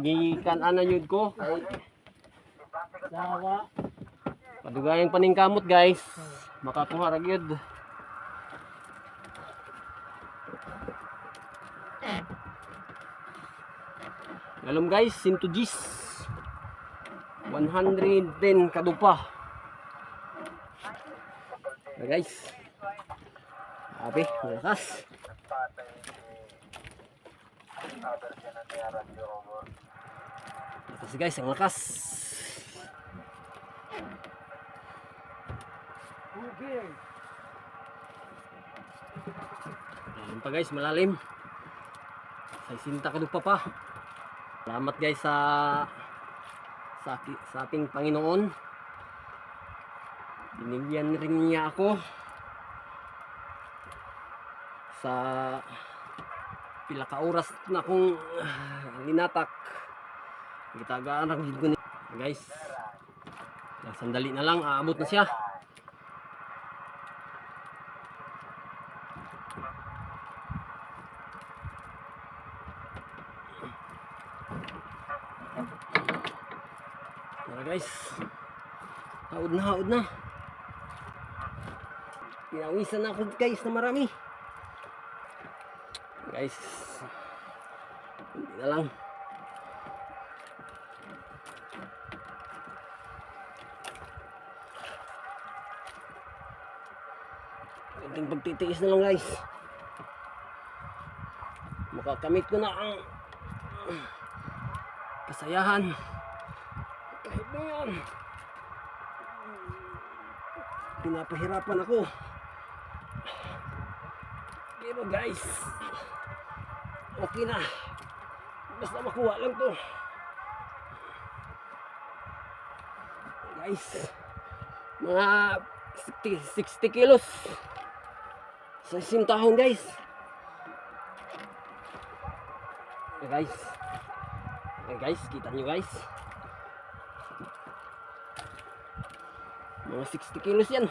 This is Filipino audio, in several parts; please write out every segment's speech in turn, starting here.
gikan ana yun ko. Dawa. Padugayang paningkamot guys. Makakuha ra gyud. Galom guys, sinto gis. 110 kadupa. Guys. Abi, malakas. Lakas guys, ang lakas. Malalim pa guys, malalim. Sa isinta ka pa pa. Salamat guys sa sa, sa ating Panginoon. Binigyan rin niya ako sa pila ka oras na akong ah, linatak. Gitagaan ang gid ni guys. Lang sandali na lang aabot na siya. Tara guys. Haud na, haud na. Pinawisan na ako guys na marami. Guys. Hindi na lang. Kunting pagtitiis na lang guys. Makakamit ko na ang kasayahan. Kahit na yan. Pinapahirapan ako. Pero guys, okay na. Basta makuha lang to. Guys, mga 60, 60 kilos. Sa sintahon guys. Okay, guys. Okay, guys, kita nyo guys. Mga 60 kilos yan.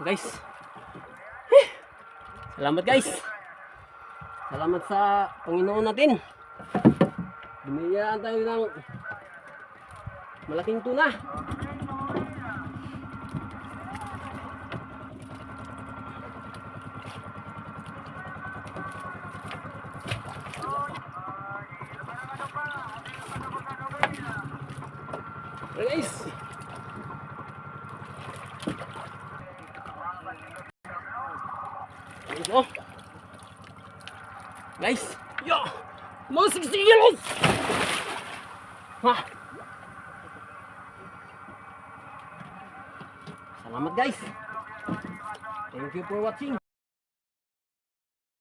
Guys. Eh, Salamat guys. Salamat sa Panginoon natin. Bumiyaan tayo ng malaking tuna. Guys. Oh. Guys, yo! Mga 60 kilos! Ha? Salamat guys. Thank you for watching.